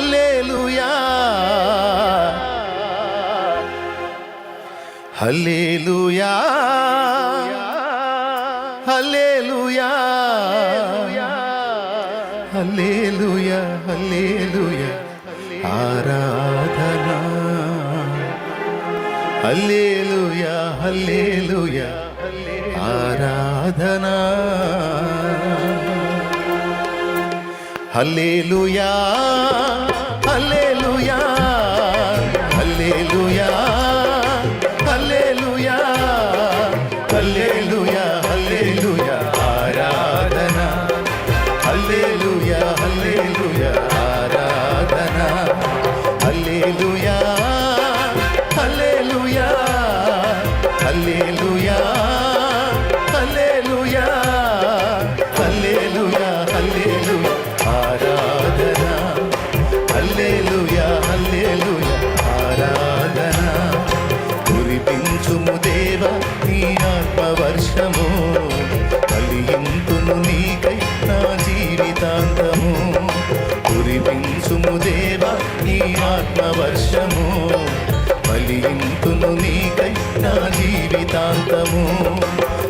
Hallelujah. Hallelujah. Hallelujah. Hallelujah hallelujah. ఆరాధనా. Hallelujah hallelujah. ఆరాధనా. Hallelujah hallelujah hallelujah hallelujah hallelujah hallelujah ఆరాధన hallelujah hallelujah ఆరాధన hallelujah hallelujah hallelujah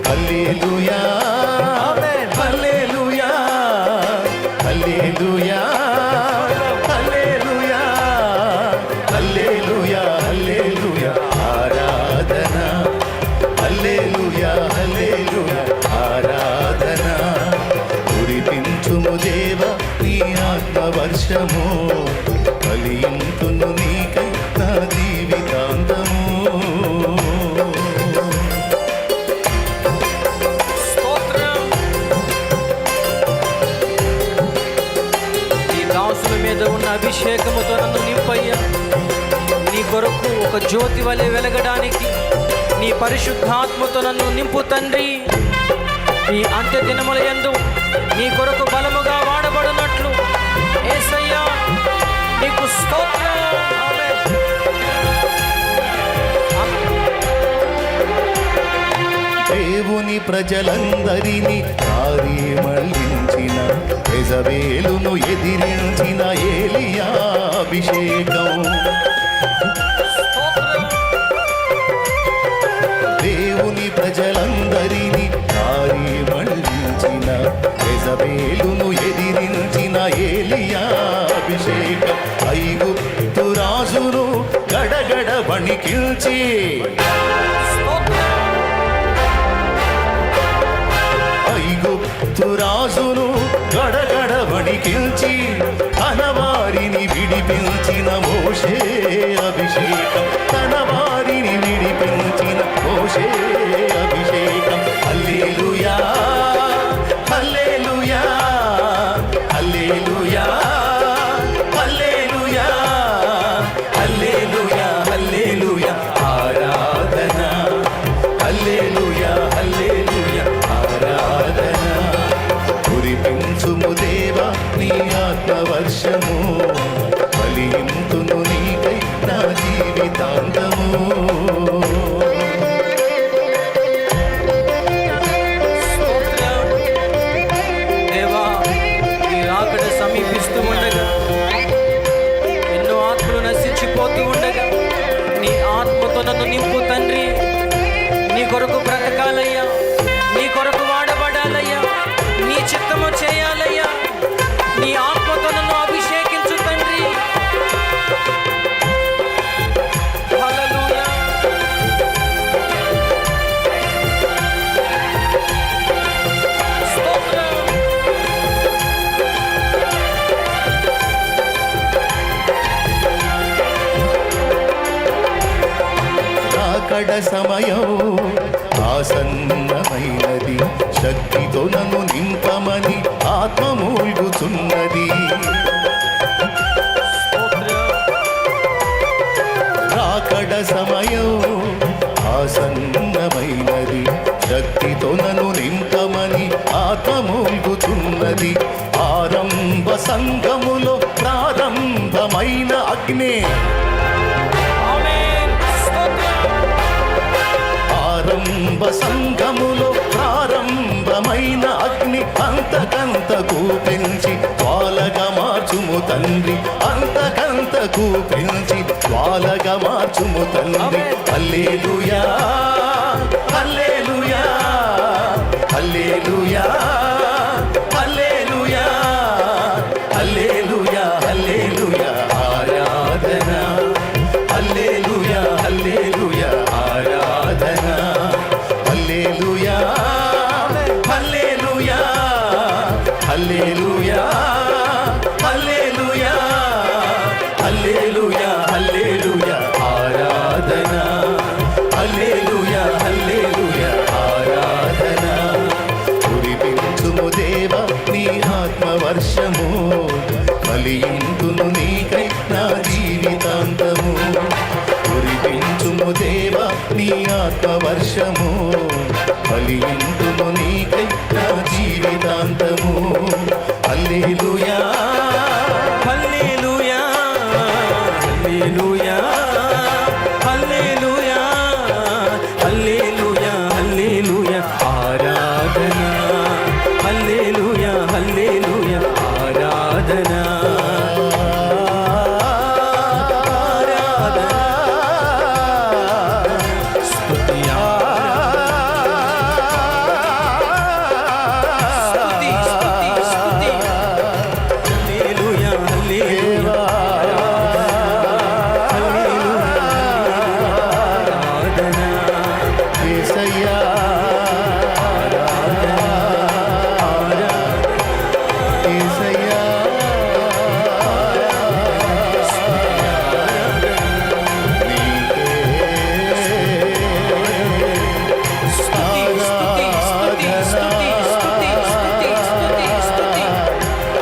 hallelujah. Hallelujah. Hallelujah. Hallelujah. Hallelujah. Hallelujah. ఆరాధన. Hallelujah. Hallelujah. ఆరాధన. కురిపించుము దేవ నీ ఆత్మవర్షము కలియింతును నీకై నా ఈ మీద ఉన్న అభిషేకముతో నన్ను నింపయ్యా. నీ కొరకు ఒక జ్యోతి వలె వెలగడానికి నీ పరిశుద్ధాత్మతో నన్ను నింపు తండ్రి. ఈ అంత్య దినముల ఎందు నీ కొరకు బలముగా ప్రజలందరినీ దారి మళ్ళించిన ఎజవేలును ఎదిరించిన ఏలియా అభిషేకం. దేవుని ప్రజలందరినీ దారి మళ్ళించిన ఎజవేలును ఎదిరించిన ఏలియా అభిషేకం. ఐగుప్తు రాజును గడగడ వణికిల్చి नमोषे अभिषेकम् రాకడ సమయం. ఆసన్నమైనది శక్తితో నన్ను నింపమని ఆత్మ మూల్గుచున్నది రాకడ సమయం. ఆసన్నమైనది శక్తితో నన్ను నింపమని ఆత్మ మూల్గుచున్నది ఆరంభ సంఘములో ప్రారంభమైన అగ్నే. ఆరంభ సంఘములో ప్రారంభమైన అగ్ని అంతకంతకు పెంచి జ్వాలగా మార్చుము తండ్రి. అంత అంతకంతకు పెంచి జ్వాలగా మార్చుము తండ్రి. ఆమేన్. హల్లెలూయా. ఆత్మ వర్షము బలి ఎందుకు నీకై నా జీవితాంతము.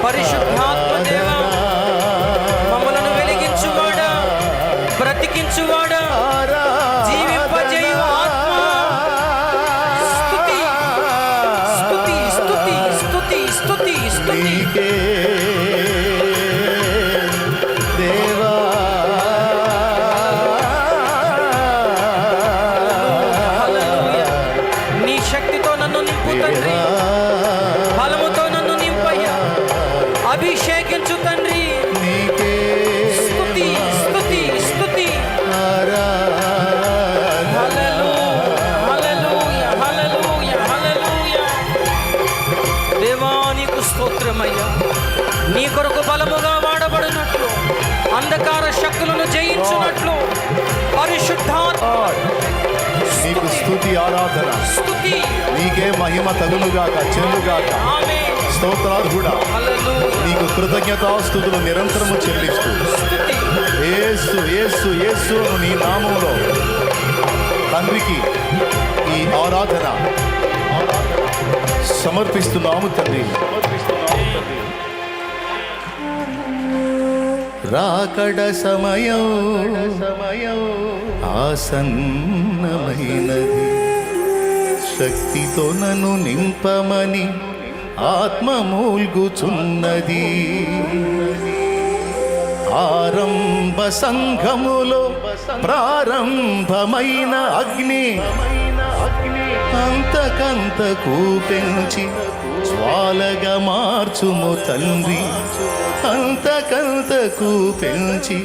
പരിശുദ്ധാത്മ పరిశుద్ధాత్మ నీకు స్తుతి ఆరాధన. నీకే మహిమ తగులుగాక చెల్లుగాక స్తోత్రాలు కూడా నీకు కృతజ్ఞతాస్తుతులు నిరంతరము చెల్లిస్తూ. ఏసు ఏసు ఏసు నీ నామంలో తండ్రికి ఈ ఆరాధన సమర్పిస్తున్నాము తండ్రి. రాకడ సమయం సమయం. ఆసన్నమైనది. శక్తితో నన్ను నింపమని ఆత్మ మూల్గుచున్నది. ఆరంభ సంఘములో ప్రారంభమైన అగ్ని అంతకంతకు పెంచి జ్వాలగా మార్చుము తండ్రి. అంతకంతకు పెంచి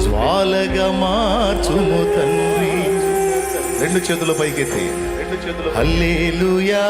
జ్వాలగా మార్చుము తండ్రి. రెండు చేతుల పైకెత్తి హల్లేలుయా.